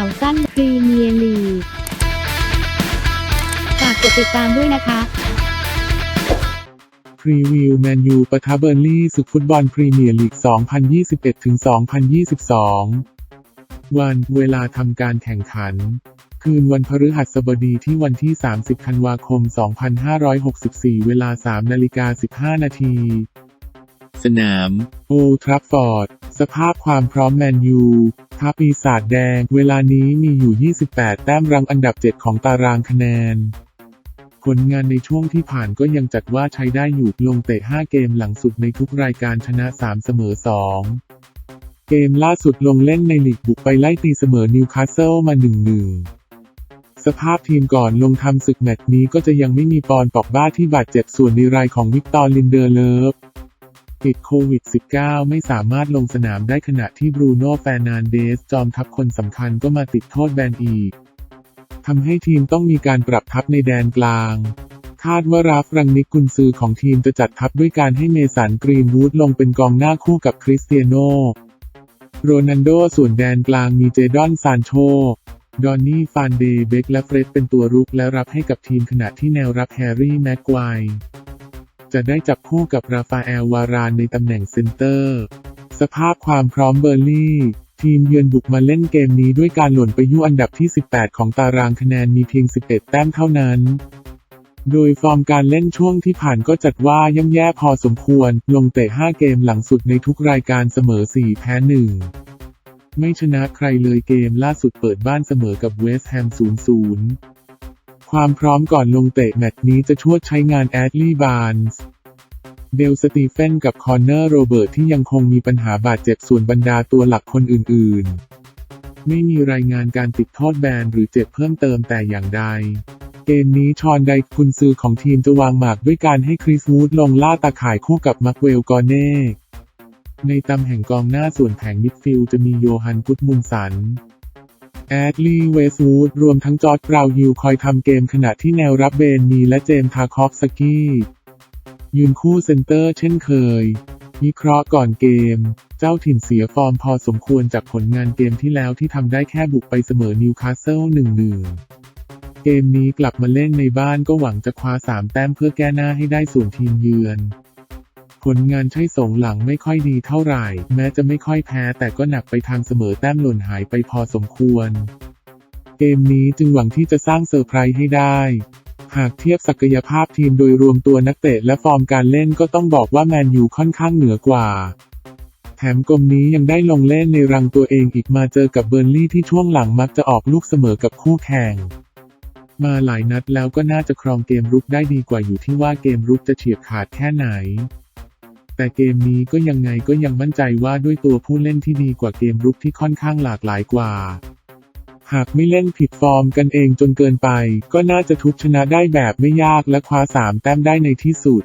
าวสั้นพรีเมียร์ลีกฝากกดติดตามด้วยนะคะพรีวิวแมนยูปะทะเบอร์ลี่ศึกฟุตบอลพรีเมียร์ลีก 2021-2022 วันเวลาทำการแข่งขัน คืนวันพฤหัสบดีที่วันที่ 30 ธันวาคม 2564 เวลา 3 นาฬิกา 15 นาที สนาม โอทรัฟฟอร์ด สภาพความพร้อมแมนยู ทัพปีศาจแดง เวลานี้มีอยู่ 28 แต้มรังอันดับ 7 ของตารางคะแนน ผลงานในช่วงที่ผ่านก็ยังจัดว่าใช้ได้อยู่ลงเตะ 5 เกมหลังสุดในทุกรายการชนะ 3 เสมอ 2 เกมล่าสุดลงเล่นในลีกบุกไปไล่ตีเสมอนิวคาสเซิลมา 1-1สภาพทีมก่อนลงทำศึกแมตช์นี้ก็จะยังไม่มีปอนปอกบ้าที่บาดเจ็บส่วนในรายของวิกตอร์ลินเดอร์เลิฟ ติดโควิด -19 ไม่สามารถลงสนามได้ขณะที่บรูโน่แฟร์นันเดส จอมทัพคนสำคัญก็มาติดโทษแบนอีกทำให้ทีมต้องมีการปรับทัพในแดนกลาง คาดว่าราฟรังนิกกุนซือของทีมจะจัดทัพด้วยการให้เมสันกรีนวูดลงเป็นกองหน้าคู่กับคริสเตียโนโรนันโดส่วนแดนกลางมีเจดอนซานโชดอนนี่ ฟานเดเบกและเฟร็ดเป็นตัวรุกและรับให้กับทีมขณะที่แนวรับแฮร์รี่ แม็กไกว์ จะได้จับคู่กับราฟาเอลวารานในตำแหน่งเซนเตอร์ สภาพความพร้อมเบอร์ลี่ ทีมเยือนบุกมาเล่นเกมนี้ด้วยการหล่นไปยู่อันดับที่ 18 ของตารางคะแนนมีเพียง 11 แต้มเท่านั้น โดยฟอร์มการเล่นช่วงที่ผ่านก็จัดว่าย่ำแย่พอสมควร ลงเตะ 5 เกมหลังสุดในทุกรายการเสมอ 4 แพ้ 1 ไม่ชนะใครเลยเกมล่าสุดเปิดบ้านเสมอกับเวสต์แฮม 0-0 ความพร้อมก่อนลงเตะแมตช์นี้จะชวดใช้งานแอดลีบานส์เดลสตีเฟนกับคอนเนอร์โรเบิร์ตที่ยังคงมีปัญหาบาดเจ็บส่วนบรรดาตัวหลักคนอื่นๆ ไม่มีรายงานการติดโทษแบนหรือเจ็บเพิ่มเติมแต่อย่างใด เกมนี้ชอนไดกุนซือของทีมจะวางหมากด้วยการให้คริสวูดลงล่าตาข่ายคู่กับมักเวลกอเน่ ในตำแห่งกองหน้าส่วนแผงมิดฟิลด์จะมีโยฮันกุดมุนสัน แอดลีย์เวสวูดรวมทั้งจอร์ดบราวฮิลคอยทำเกมขณะที่แนวรับเบนมีและเจมส์ทาคอฟสกี้ยืนคู่เซนเตอร์เช่นเคยวิเคราะห์ก่อนเกม เจ้าถิ่นเสียฟอร์มพอสมควรจากผลงานเกมที่แล้วที่ทำได้แค่บุกไปเสมอนิวคาสเซิล1-1เกมนี้กลับมาเล่นในบ้านก็หวังจะคว้า3แต้มเพื่อแก้หน้าให้ได้ส่วนทีมเยือน ผลงานใช่สงหลังไม่ค่อยดีเท่าไหร่ แม้จะไม่ค่อยแพ้แต่ก็หนักไปทางเสมอแต้มหล่นหายไปพอสมควร เกมนี้จึงหวังที่จะสร้างเซอร์ไพรส์ให้ได้หากเทียบศักยภาพทีมโดยรวมตัวนักเตะและฟอร์มการเล่นก็ต้องบอกว่าแมนยูค่อนข้างเหนือกว่า แถมกลมนี้ยังได้ลงเล่นในรังตัวเองอีกมาเจอกับเบอร์ลี่ที่ช่วงหลังมักจะออกลูกเสมอกับคู่แข่ง มาหลายนัดแล้วก็น่าจะครองเกมรุกได้ดีกว่าอยู่ที่ว่าเกมรุกจะเฉียบขาดแค่ไหน แต่เกมนี้ก็ยังไงก็ยังมั่นใจว่าด้วยตัวผู้เล่นที่ดีกว่าเกมรุกที่ค่อนข้างหลากหลายกว่า หากไม่เล่นผิดฟอร์มกันเองจนเกินไป ก็น่าจะทุบชนะได้แบบไม่ยากและคว้าสามแต้มได้ในที่สุด